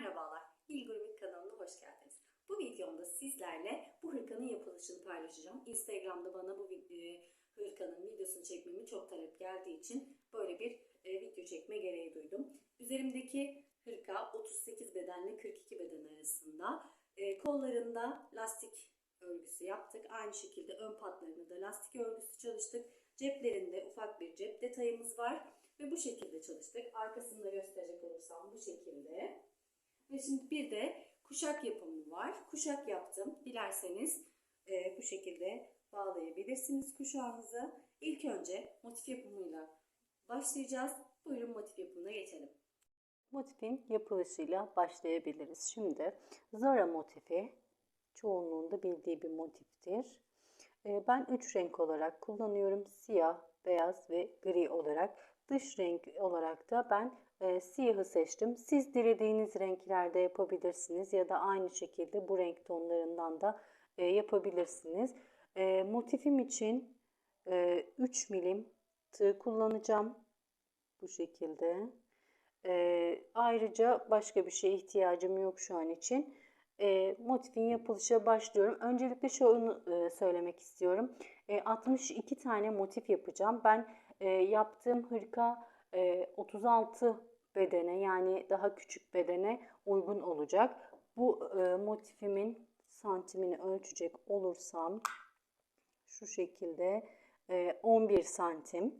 Merhabalar, İlgurumik kanalına hoş geldiniz. Bu videomda sizlerle bu hırkanın yapılışını paylaşacağım. Instagram'da bana bu e, hırkanın videosunu çekmemi çok talep geldiği için böyle bir e, video çekme gereği duydum. Üzerimdeki hırka 38 bedenle 42 beden arasında. E, kollarında lastik örgüsü yaptık. Aynı şekilde ön patlarında da lastik örgüsü çalıştık. Ceplerinde ufak bir cep detayımız var. Ve bu şekilde çalıştık. Arkasını da gösterecek olursam bu şekilde. Ve şimdi bir de kuşak yapımı var. Kuşak yaptım. Dilerseniz e, bu şekilde bağlayabilirsiniz kuşağınızı. İlk önce motif yapımıyla başlayacağız. Buyurun motif yapımına geçelim. Motifin yapılışıyla başlayabiliriz. Şimdi Zara motifi çoğunluğunda bildiği bir motiftir. Ee, Ben üç renk olarak kullanıyorum. Siyah, beyaz ve gri olarak. Dış renk olarak da ben e, siyahı seçtim. Siz dilediğiniz renklerde yapabilirsiniz ya da aynı şekilde bu renk tonlarından da e, yapabilirsiniz. E, motifim için e, 3 milim tığ kullanacağım. Bu şekilde. Ee, ayrıca başka bir şeye ihtiyacım yok şu an için. Ee, motifin yapılışa başlıyorum. Öncelikle şunu e, söylemek istiyorum. E, 62 tane motif yapacağım. Ben e, yaptığım hırka e, 36 bedene yani daha küçük bedene uygun olacak. Bu e, motifimin santimini ölçecek olursam şu şekilde e, 11 santim.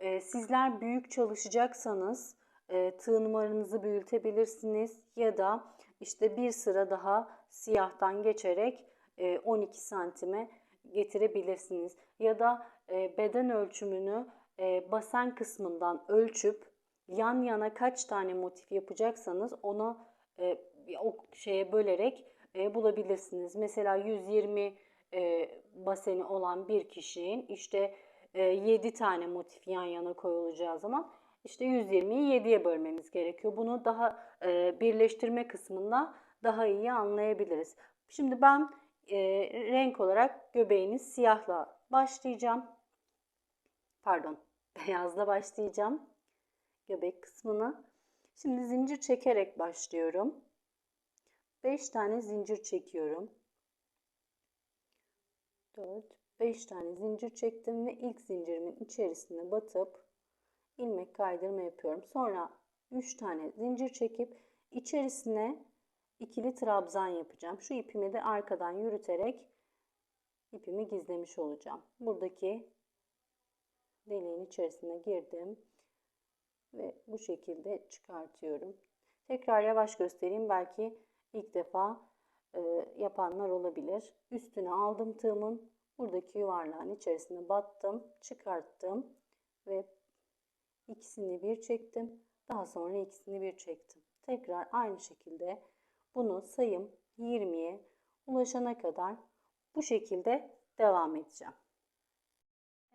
E, sizler büyük çalışacaksanız e, tığ numaranızı büyütebilirsiniz ya da işte bir sıra daha siyahtan geçerek e, 12 santime getirebilirsiniz. Ya da e, beden ölçümünü e, basen kısmından ölçüp yan yana kaç tane motif yapacaksanız onu e, o şeye bölerek e, bulabilirsiniz. Mesela 120 e, baseni olan bir kişinin işte e, 7 tane motif yan yana koyulacağı zaman işte 120'yi 7'ye bölmemiz gerekiyor. Bunu daha e, birleştirme kısmında daha iyi anlayabiliriz. Şimdi ben e, renk olarak göbeğini siyahla başlayacağım. Pardon, beyazla başlayacağım. Göbek kısmını. Şimdi zincir çekerek başlıyorum. 5 tane zincir çekiyorum. 4, 5 tane zincir çektim ve ilk zincirimin içerisine batıp ilmek kaydırma yapıyorum. Sonra 3 tane zincir çekip içerisine ikili trabzan yapacağım. Şu ipimi de arkadan yürüterek ipimi gizlemiş olacağım. Buradaki deliğin içerisine girdim ve bu şekilde çıkartıyorum. Tekrar yavaş göstereyim. Belki ilk defa e, yapanlar olabilir. Üstüne aldım tığımın. Buradaki yuvarlağın içerisine battım, çıkarttım ve ikisini bir çektim. Daha sonra ikisini bir çektim. Tekrar aynı şekilde bunu sayım 20'ye ulaşana kadar bu şekilde devam edeceğim.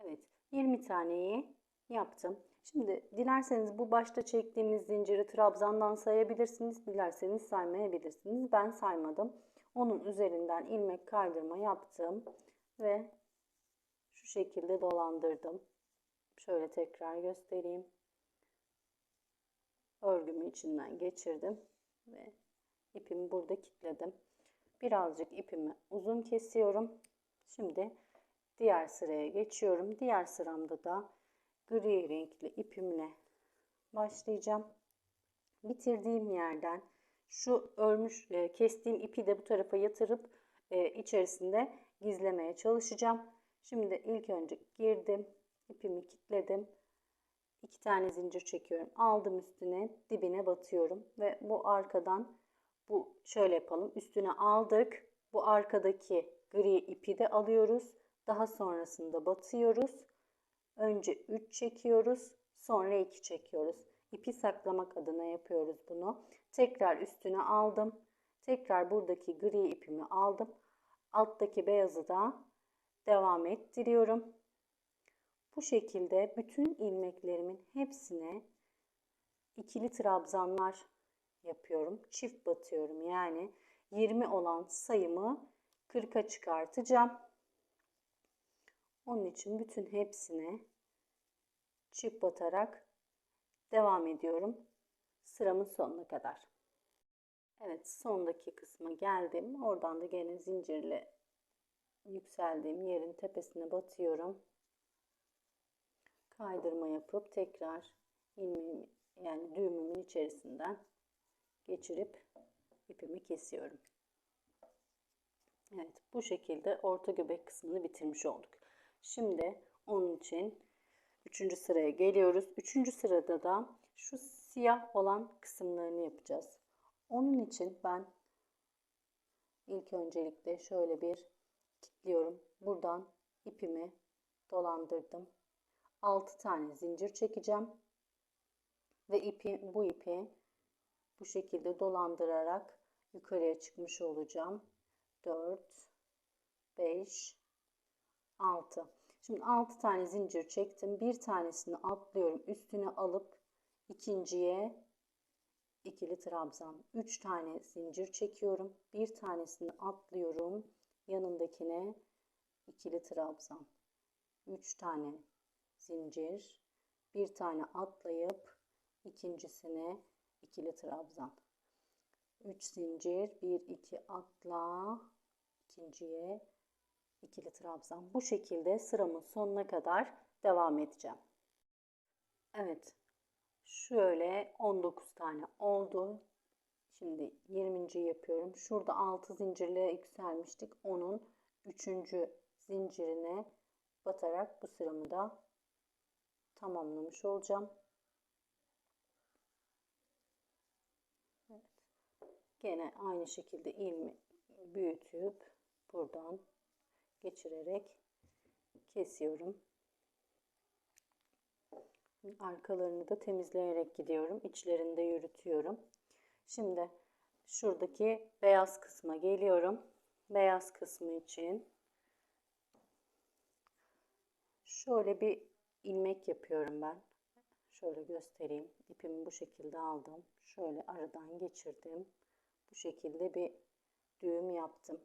Evet 20 taneyi yaptım. Şimdi dilerseniz bu başta çektiğimiz zinciri trabzandan sayabilirsiniz. Dilerseniz saymayabilirsiniz. Ben saymadım. Onun üzerinden ilmek kaydırma yaptım ve şu şekilde dolandırdım. Şöyle tekrar göstereyim. Örgümü içinden geçirdim ve ipimi burada kilitledim. Birazcık ipimi uzun kesiyorum. Şimdi diğer sıraya geçiyorum. Diğer sıramda da gri renkli ipimle başlayacağım. Bitirdiğim yerden şu örmüş e, kestiğim ipi de bu tarafa yatırıp e, içerisinde gizlemeye çalışacağım. Şimdi ilk önce girdim, ipimi kilitledim. İki tane zincir çekiyorum. Aldım üstüne, dibine batıyorum ve bu arkadan bu şöyle yapalım. Üstüne aldık. Bu arkadaki gri ipi de alıyoruz. Daha sonrasında batıyoruz. Önce 3 çekiyoruz, sonra 2 çekiyoruz. İpi saklamak adına yapıyoruz bunu. Tekrar üstüne aldım. Tekrar buradaki gri ipimi aldım. Alttaki beyazı da devam ettiriyorum. Bu şekilde bütün ilmeklerimin hepsine ikili trabzanlar yapıyorum. Çift batıyorum. Yani 20 olan sayımı 40'a çıkartacağım. Onun için bütün hepsine çift batarak devam ediyorum sıramın sonuna kadar. Evet sondaki kısma geldim. Oradan da gene zincirle yükseldiğim yerin tepesine batıyorum. Kaydırma yapıp tekrar ilmeğimi yani düğümümün içerisinden geçirip ipimi kesiyorum. Evet bu şekilde orta göbek kısmını bitirmiş olduk. Şimdi onun için üçüncü sıraya geliyoruz. Üçüncü sırada da şu siyah olan kısımlarını yapacağız. Onun için ben ilk öncelikle şöyle bir kilitliyorum. Buradan ipimi dolandırdım. 6 tane zincir çekeceğim. Ve ipi, bu ipi bu şekilde dolandırarak yukarıya çıkmış olacağım. 4, 5, 6. Şimdi 6 tane zincir çektim. Bir tanesini atlıyorum. Üstüne alıp ikinciye ikili trabzan. 3 tane zincir çekiyorum. Bir tanesini atlıyorum. Yanındakine ikili trabzan. 3 tane zincir. Bir tane atlayıp ikincisine ikili trabzan. 3 zincir, 1 2 atla, ikinciye ikili trabzan. Bu şekilde sıramın sonuna kadar devam edeceğim. Evet. Şöyle 19 tane oldu. Şimdi 20. yapıyorum. Şurada 6 zincirle yükselmiştik. Onun 3. zincirine batarak bu sıramı da tamamlamış olacağım. Evet. Gene aynı şekilde ilmi büyütüp buradan geçirerek kesiyorum. Arkalarını da temizleyerek gidiyorum. İçlerini de yürütüyorum. Şimdi şuradaki beyaz kısma geliyorum. Beyaz kısmı için şöyle bir ilmek yapıyorum ben. Şöyle göstereyim. İpimi bu şekilde aldım. Şöyle aradan geçirdim. Bu şekilde bir düğüm yaptım.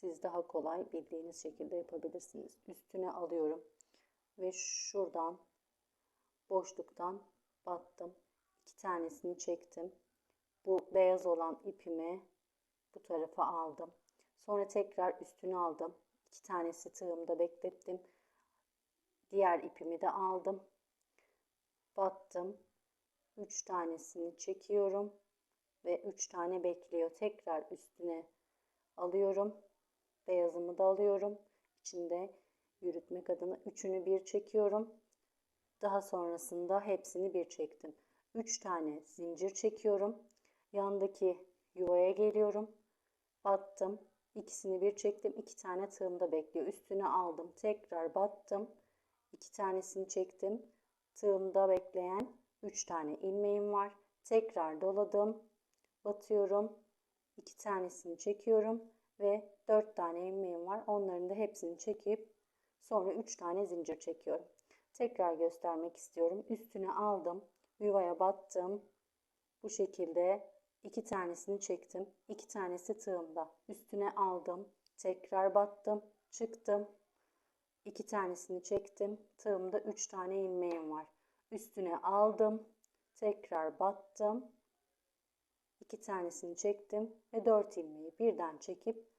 Siz daha kolay bildiğiniz şekilde yapabilirsiniz. Üstüne alıyorum ve şuradan boşluktan battım. İki tanesini çektim. Bu beyaz olan ipimi bu tarafa aldım. Sonra tekrar üstüne aldım. İki tanesi tığımda beklettim. Diğer ipimi de aldım. Battım. Üç tanesini çekiyorum ve üç tane bekliyor. Tekrar üstüne alıyorum. Beyazımı da alıyorum. İçinde yürütmek adına üçünü bir çekiyorum. Daha sonrasında hepsini bir çektim. 3 tane zincir çekiyorum. Yandaki yuvaya geliyorum. Battım. İkisini bir çektim. 2 tane tığımda bekliyor. Üstüne aldım. Tekrar battım. 2 tanesini çektim. Tığımda bekleyen 3 tane ilmeğim var. Tekrar doladım. Batıyorum. 2 tanesini çekiyorum ve 4 tane ilmeğim var. Onların da hepsini çekip sonra 3 tane zincir çekiyorum. Tekrar göstermek istiyorum. Üstüne aldım. Yuvaya battım. Bu şekilde iki tanesini çektim. İki tanesi tığımda. Üstüne aldım. Tekrar battım. Çıktım. İki tanesini çektim. Tığımda üç tane ilmeğim var. Üstüne aldım. Tekrar battım. İki tanesini çektim ve dört ilmeği birden çekip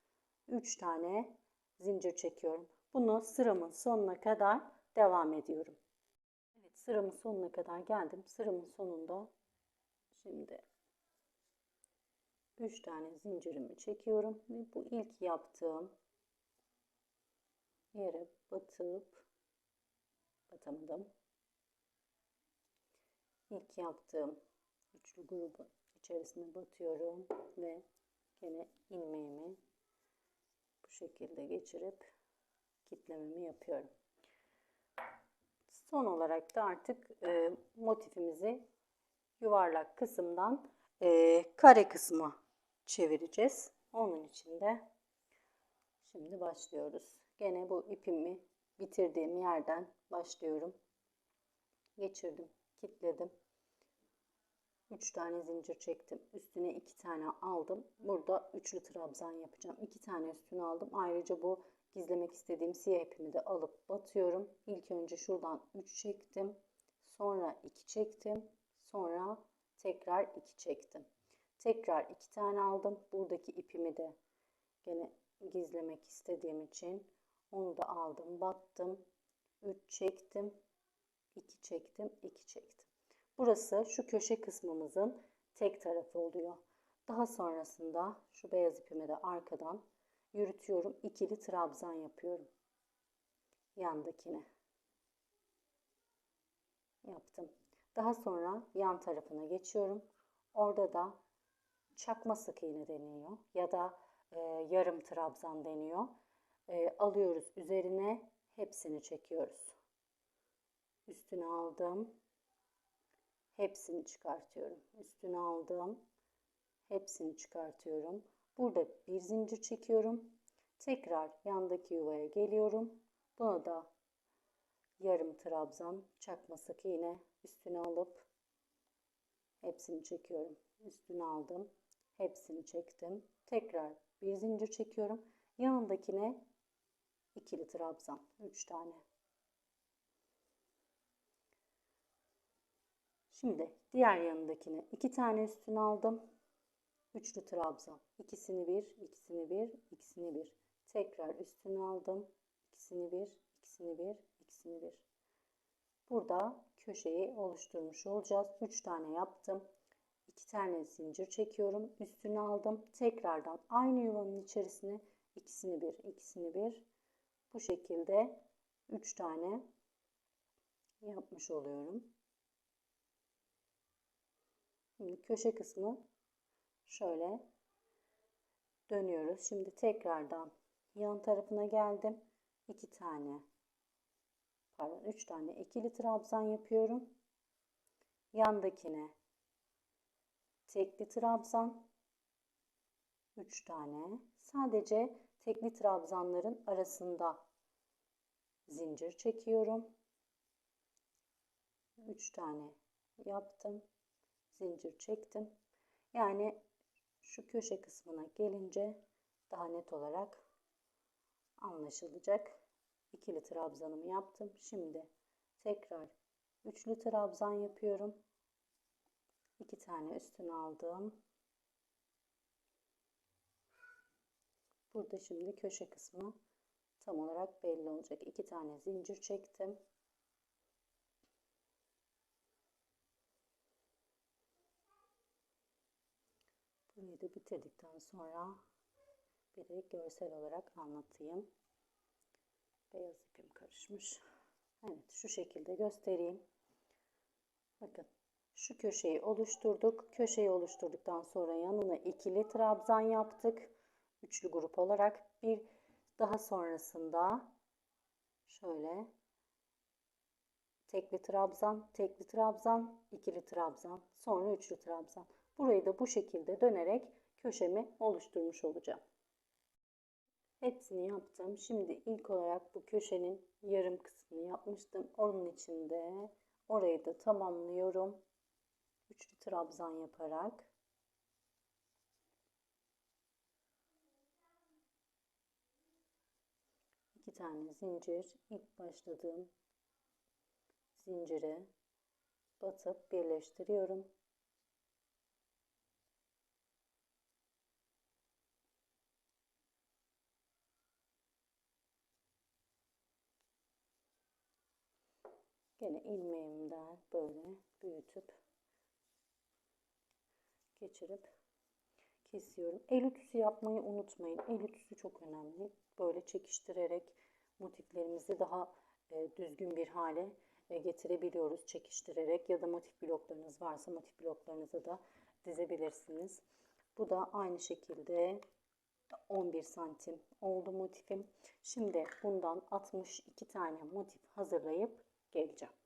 üç tane zincir çekiyorum. Bunu sıramın sonuna kadar devam ediyorum. Evet sıramın sonuna kadar geldim. Sıramın sonunda şimdi 3 tane zincirimi çekiyorum ve bu ilk yaptığım yere batıp batamadım. İlk yaptığım üçlü grubu içerisine batıyorum ve yine ilmeğimi şekilde geçirip kitlememi yapıyorum. Son olarak da artık e, motifimizi yuvarlak kısımdan e, kare kısma çevireceğiz. Onun için de şimdi başlıyoruz. Gene bu ipimi bitirdiğim yerden başlıyorum. Geçirdim, kitledim. 3 tane zincir çektim. Üstüne 2 tane aldım. Burada üçlü trabzan yapacağım. 2 tane üstüne aldım. Ayrıca bu gizlemek istediğim siyah ipimi de alıp batıyorum. İlk önce şuradan 3 çektim. Sonra 2 çektim. Sonra tekrar 2 çektim. Tekrar iki tane aldım. Buradaki ipimi de gene gizlemek istediğim için onu da aldım, battım. 3 çektim, 2 çektim, 2 çektim. Burası şu köşe kısmımızın tek tarafı oluyor. Daha sonrasında şu beyaz ipimi de arkadan yürütüyorum. İkili trabzan yapıyorum. Yandakine. Yaptım. Daha sonra yan tarafına geçiyorum. Orada da çakma sık iğne deniyor ya da e, yarım trabzan deniyor. E, alıyoruz üzerine hepsini çekiyoruz. Üstüne aldım. Hepsini çıkartıyorum. Üstüne aldım. Hepsini çıkartıyorum. Burada bir zincir çekiyorum. Tekrar yandaki yuvaya geliyorum. Buna da yarım trabzan çakma sık iğne üstüne alıp hepsini çekiyorum. Üstüne aldım. Hepsini çektim. Tekrar bir zincir çekiyorum. Yanındakine ikili trabzan. 3 tane. Şimdi diğer yanındakine iki tane üstüne aldım. Üçlü trabzan. İkisini bir, ikisini bir, ikisini bir. Tekrar üstüne aldım. İkisini bir, ikisini bir, ikisini bir. Burada köşeyi oluşturmuş olacağız. Üç tane yaptım. İki tane zincir çekiyorum. Üstüne aldım. Tekrardan aynı yuvanın içerisine ikisini bir, ikisini bir. Bu şekilde üç tane yapmış oluyorum. Şimdi köşe kısmı şöyle dönüyoruz. Şimdi tekrardan yan tarafına geldim. İki tane pardon üç tane ikili trabzan yapıyorum. Yandakine tekli trabzan 3 tane. Sadece tekli trabzanların arasında zincir çekiyorum. 3 tane yaptım. Zincir çektim. Yani şu köşe kısmına gelince daha net olarak anlaşılacak. İkili trabzanımı yaptım. Şimdi tekrar üçlü trabzan yapıyorum. İki tane üstüne aldım. Burada şimdi köşe kısmı tam olarak belli olacak. İki tane zincir çektim. Burayı da bitirdikten sonra bir de görsel olarak anlatayım. Beyaz ipim karışmış. Evet şu şekilde göstereyim. Bakın şu köşeyi oluşturduk. Köşeyi oluşturduktan sonra yanına ikili trabzan yaptık. Üçlü grup olarak bir daha sonrasında şöyle tekli trabzan, tekli trabzan, ikili trabzan, sonra üçlü trabzan. Burayı da bu şekilde dönerek köşemi oluşturmuş olacağım. Hepsini yaptım. Şimdi ilk olarak bu köşenin yarım kısmını yapmıştım. Onun içinde orayı da tamamlıyorum. Üçlü trabzan yaparak. iki tane zincir ilk başladığım zincire batıp birleştiriyorum. Gene ilmeğimden böyle büyütüp geçirip kesiyorum. El ütüsü yapmayı unutmayın. El ütüsü çok önemli. Böyle çekiştirerek motiflerimizi daha e, düzgün bir hale e, getirebiliyoruz. Çekiştirerek ya da motif bloklarınız varsa motif bloklarınızı da dizebilirsiniz. Bu da aynı şekilde 11 santim oldu motifim. Şimdi bundan 62 tane motif hazırlayıp 记者。